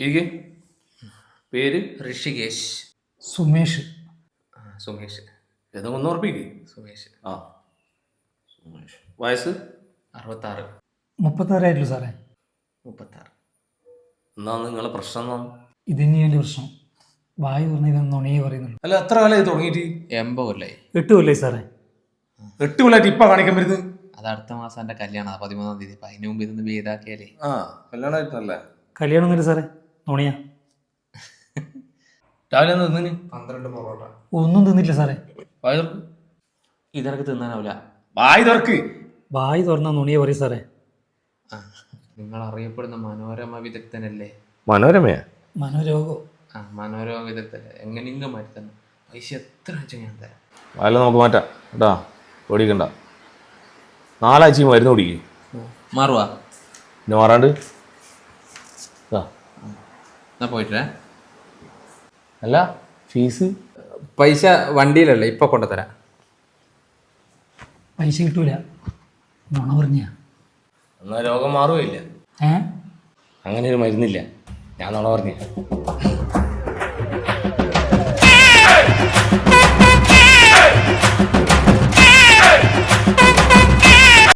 ഇരിക്കെ. പേര്? ഋഷികേശ്. സുമേഷ്. ആ, സുമേഷ്. ഏതെങ്കിലും ഒന്ന് ഉറപ്പിക്ക്. സുമേഷ്. ആ. സുമേഷ്. വയസ്സ്? അറുപത്താറ്. മുപ്പത്താറായിട്ടുള്ളൂ സാറേ. മുപ്പത്താറ്. എന്നാ നിങ്ങളെ പ്രശ്നം എന്നാണ് ഇത് തന്നെയാണ് എന്റെ പ്രശ്നം. വായു പറഞ്ഞ ഇതൊന്നും നുണയെ പറയുന്നുള്ളൂ. അല്ല എത്ര കാലമായി തുടങ്ങിയിട്ട്? എൺപത് കൊല്ലായി. എട്ട് കൊല്ലേ സാറേ. എട്ട് കൊല്ലായിട്ട് ഇപ്പൊ കാണിക്കാൻ വരുന്നത് അത് അടുത്ത മാസം എന്റെ കല്യാണം പതിമൂന്നാം തീയതി. അപ്പം അതിന് മുമ്പ് ഇതൊന്ന് വേദാക്കിയാലേ ആ കല്യാണമായിട്ടല്ലേ? കല്യാണം ഒന്നുമില്ല സാറേ. നുണയാ. രാവിലെ ഒന്ന് തിന്നിന് പന്ത്രണ്ട് പൊറോട്ട. ഒന്നും തിന്നില്ല സാറേ. വായ തുറക്ക്. ഇതെനക്ക് തിന്നാനാവില്ല വായ തുറക്ക്. വായി തുറന്ന നുണിയെ പറയും സാറേ. നിങ്ങൾ അറിയപ്പെടുന്ന മനോരമ വിദഗ്ധനല്ലേ? മനോരമയാ? മനോരോഗോ. ആ മനോരമ വിദഗ്ധനല്ലേ എങ്ങനെയെങ്കിലും മാറ്റി തന്നെ. പൈസ എത്ര വെച്ചാൽ ഞാൻ തരാം. വായല നമുക്ക് മാറ്റാം. കേട്ടാ ഓടിക്കണ്ട നാലാഴ്ച മരുന്ന് കുടിക്കും. മാറുവാ. പിന്നെ മാറാണ്ട്. ആ എന്നാ പോയിട്ടേ അല്ല ഫീസ് പൈസ വണ്ടിയിലല്ലേ ഇപ്പൊ കൊണ്ടുതരാം പൈസ കിട്ടൂല. നുണ പറഞ്ഞ. എന്നാൽ രോഗം മാറുകയില്ല. ഏ? അങ്ങനെ ഒരു മരുന്നില്ല. ഞാൻ നോള പറഞ്ഞു.